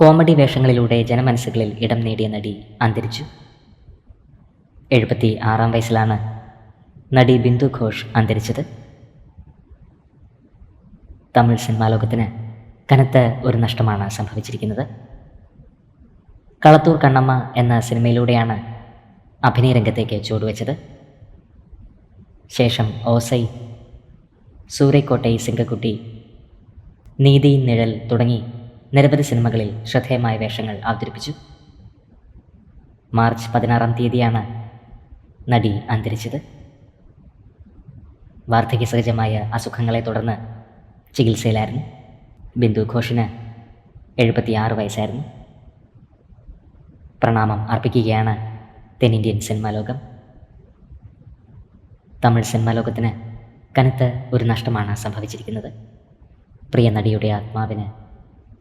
Comedy വേഷങ്ങളിലൂടെ ജനമനസ്സുകളിൽ ഇടം നേടിയ നടി അന്തരിച്ചു. എഴുപത്തി ആറാം വയസ്സിലാണ് നടി ബിന്ദു ഘോഷ് അന്തരിച്ചത്. തമിഴ് സിനിമാ ലോകത്തിന് കനത്ത ഒരു നഷ്ടമാണ് സംഭവിച്ചിരിക്കുന്നത്. കളത്തൂർ കണ്ണമ്മ എന്ന സിനിമയിലൂടെയാണ് അഭിനയ രംഗത്തേക്ക് ചുവടുവെച്ചത്. ശേഷം ഓസൈ സൂര്യക്കോട്ടൈ സിംഗക്കുട്ടി നീതി നിഴൽ തുടങ്ങി നിരവധി സിനിമകളിൽ ശ്രദ്ധേയമായ വേഷങ്ങൾ അവതരിപ്പിച്ചു. മാർച്ച് പതിനാറാം തീയതിയാണ് നടി അന്തരിച്ചത്. വാർദ്ധക്യ സഹജമായ അസുഖങ്ങളെ തുടർന്ന് ചികിത്സയിലായിരുന്നു. ബിന്ദു ഘോഷിന് എഴുപത്തിയാറ് വയസ്സായിരുന്നു. പ്രണാമം അർപ്പിക്കുകയാണ് തെന്നിന്ത്യൻ സിനിമാ ലോകം. തമിഴ് സിനിമാ ലോകത്തിന് കനത്ത ഒരു നഷ്ടമാണ് സംഭവിച്ചിരിക്കുന്നത്. പ്രിയ നടിയുടെ ആത്മാവിന്